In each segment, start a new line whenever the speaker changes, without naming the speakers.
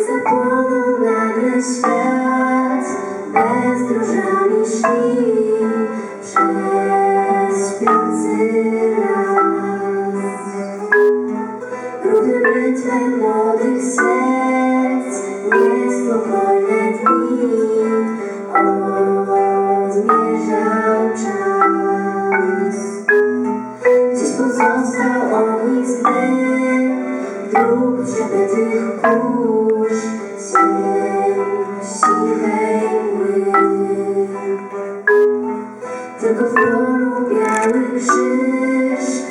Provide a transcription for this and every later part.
Zapłonął nagle świat, bezdrożami szli przez śpiący las. Brudnym rytmem młodych serc, niespokojne dni, odmierzał czas. Gdzieś pozostał ognisk dym, dróg przebytych kurz, w polu biały krzyż,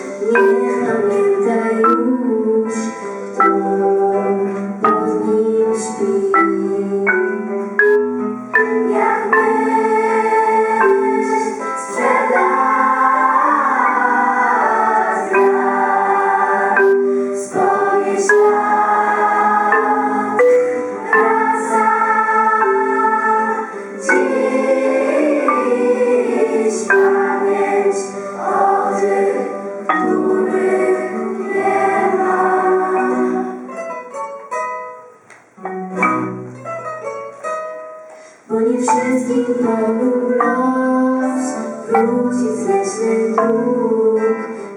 Bo nie wszystkim pomógł los wrócić z leśnych dróg,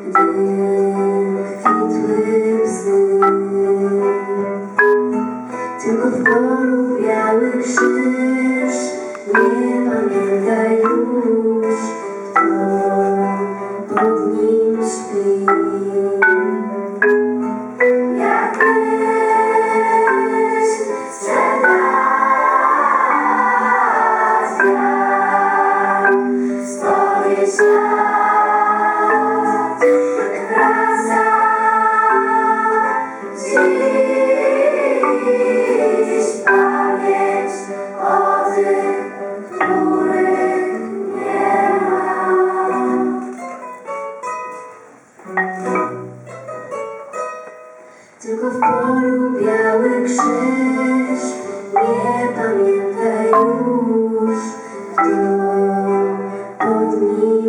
gdy kwitły łzy. Tylko w polu biały krzyż Polu biały krzyż nie pamięta już, kto pod nim